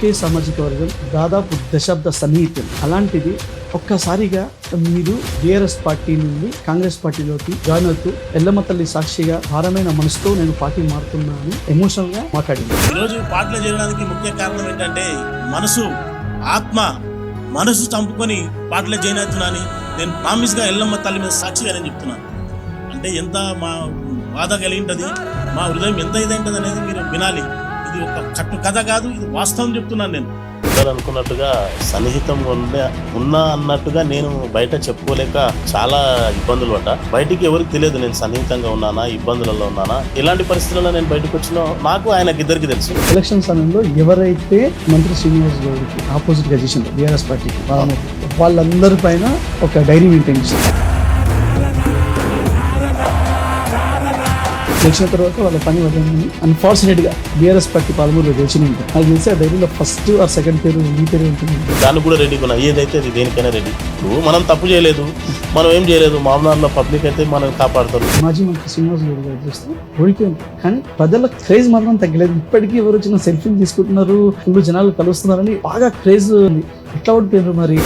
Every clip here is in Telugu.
ఒకే సామాజిక వర్గం దాదాపు దశాబ్ద సన్నిహితం అలాంటిది ఒక్కసారిగా మీరు బీఆర్ఎస్ పార్టీ నుండి కాంగ్రెస్ పార్టీలోకి జాయిన్ అవుతూ ఎల్లమ్మ తల్లి సాక్షిగా భారమైన మనసుతో నేను పార్టీ మారుతున్నాను. ఎమోషనల్గా మాట్లాడింది. ఈరోజు పార్టీలో చేయడానికి ముఖ్య కారణం ఏంటంటే మనసు ఆత్మ మనసు చంపుకొని పాటలు చేయనవుతున్నాని నేను ప్రామిస్గా ఎల్లమ్మ తల్లి మీద సాక్షిగా నేను చెప్తున్నాను. అంటే ఎంత మా బాధ కలిగి మా హృదయం ఎంత ఇదేంటది అనేది మీరు వినాలి. ఇది ఒక కట్టు కథ కాదు ఇది వాస్తవం చెప్తున్నాను నేను. అనుకున్నట్టుగా సన్నిహితంగా ఉన్న ఉన్నా అన్నట్టుగా నేను బయట చెప్పుకోలేక చాలా ఇబ్బందులు పడ్డా. బయటికి ఎవరికి తెలియదు నేను సన్నిహితంగా ఉన్నానా ఇబ్బందులలో ఉన్నానా. ఇలాంటి పరిస్థితుల్లో నేను బయటకు వచ్చినా నాకు ఆయనకి ఇద్దరికి తెలుసు. ఎలక్షన్ సమయంలో ఎవరైతే మంత్రి శ్రీనివాస్ గౌడ్కి ఆపోజిట్గా చేసిందో బీఆర్ఎస్ పార్టీకి వాళ్ళందరి పైన ఒక డైరీ మెయింటైన్ చేసింది గెలిచిన తర్వాత వాళ్ళ పని వదిలింది. అన్ఫార్చునేట్గా బీఆర్ఎస్ పార్టీ పాలమూరులో గెలిచిన నాకు తెలిసి ఆ డైరీలో ఫస్ట్ ఆర్ సెకండ్ పేరు ఈ పేరు ఉంటుంది. దానికి కూడా రెడీ ఉన్నా ఏదైతే అది దేనికైనా రెడీ ఇప్పుడు మనం తప్పు చేయలేదు మనం ఏం చేయలేదు మామూలు పబ్లిక్ అయితే మనం కాపాడతారు. మాజీ మంత్రి శ్రీనివాస్ గౌడ్ గారు చూస్తే ఓడిపోయింది. కానీ ప్రజల క్రేజ్ మాత్రం తగ్గలేదు. ఇప్పటికీ ఎవరు వచ్చిన సెల్ఫీలు తీసుకుంటున్నారు ఫుల్ జనాలు కలుస్తున్నారని బాగా క్రేజ్ ఉంది. ఎట్లా ఓడిపోయారు మరి?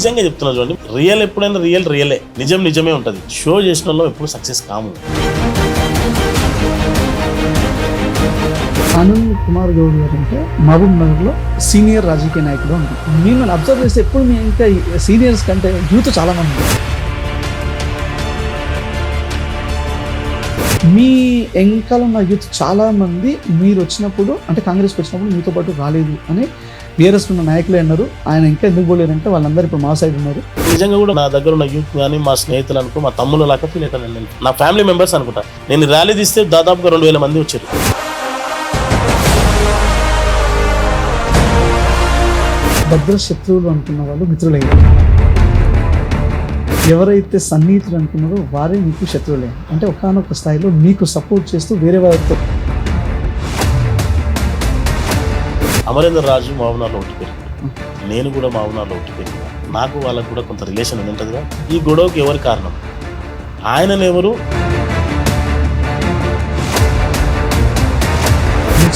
నిజంగా చెప్తున్నా చూడండి రియల్ ఎప్పుడైనా రియల్ రియలే నిజం నిజమే ఉంటుంది. షో చేసిన వాళ్ళు ఎప్పుడు సక్సెస్ కాము. ఆనంద్ కుమార్ గౌడ్ గారు అంటే మహబూబ్ నగర్లో సీనియర్ రాజకీయ నాయకుడు అంటారు నేను అబ్జర్వ్ చేస్తే ఎప్పుడు మీ ఇంకా సీనియర్స్ కంటే యూత్ చాలా మంది మీ వెనకాల ఉన్న యూత్ చాలా మంది మీరు వచ్చినప్పుడు అంటే కాంగ్రెస్కి వచ్చినప్పుడు మీతో పాటు రాలేదు అని బీఆర్ఎస్ ఉన్న నాయకులే అన్నారు. ఆయన ఇంకా ఎందుకు పోలేరంటే వాళ్ళందరూ ఇప్పుడు మా సైడ్ ఉన్నారు. నిజంగా కూడా నా దగ్గర ఉన్న యూత్ కానీ మా స్నేహితులు అనుకో మా తమ్ముళ్ళు లాగా ఫీల్ అవుతాను నేను. నా ఫ్యామిలీ మెంబర్స్ అనుకుంటా. నేను ర్యాలీ తీస్తే దాదాపుగా రెండు వేల మంది వచ్చారు. భద్ర శత్రువులు అనుకున్న వాళ్ళు మిత్రులయ్యారు. ఎవరైతే సన్నిహితులు అనుకున్నారో వారే మీకు శత్రువులే. అంటే ఒకనొక స్థాయిలో మీకు సపోర్ట్ చేస్తూ వేరే వారితో అమరేంద్ర రాజు మామూనాలో ఒకటి పెరిగాడు నేను కూడా మావునార్లో ఒకటి పెరిగినా నాకు వాళ్ళకు కూడా కొంత రిలేషన్ ఉంటుందిగా. ఈ గొడవకి ఎవరి కారణం? ఆయనను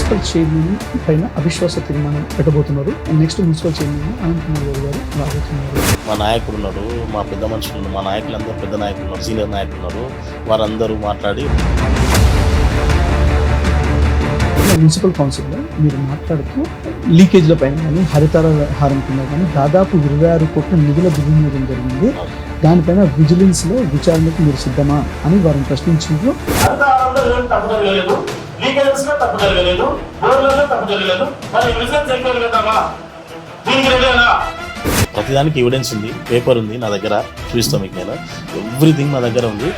మున్సిపల్ చైర్మన్ పైన అవిశ్వాస తీర్మానం పెట్టబోతున్నారు. Next municipal chairman Anant Kumar Goud గారు రాబోతున్నారు. మా నాయకుడు ఉన్నాడు మా పెద్ద మనుషులు ఉన్నారు, మా నాయకులందరూ పెద్ద నాయకులు ఉన్నారు సీనియర్ నాయకులు ఉన్నారు. వారందరూ మాట్లాడి మున్సిపల్ కౌన్సిల్లో మీరు మాట్లాడుతూ లీకేజ్ల పైన కానీ హరితార హారం కింద కానీ దాదాపు ఇరవై ఆరు కోట్ల నిధుల దుర్వినియోగం జరిగింది. దానిపైన విజిలెన్స్లో విచారణకు మీరు సిద్ధమా అని వారిని ప్రశ్నించారు తప్పు లో తప్పు జరగలేదు? బోర్డులలో తప్పు జరగలేదు? మరి రిజల్ట్స్ ఎక్కువ కదమ్మా దీనికి రెడీనా? ప్రతిదానికి ఎవిడెన్స్ ఉంది పేపర్ ఉంది నా దగ్గర. చూపిస్తాం మీకు నేను. ఎవ్రీథింగ్ నా దగ్గర ఉంది.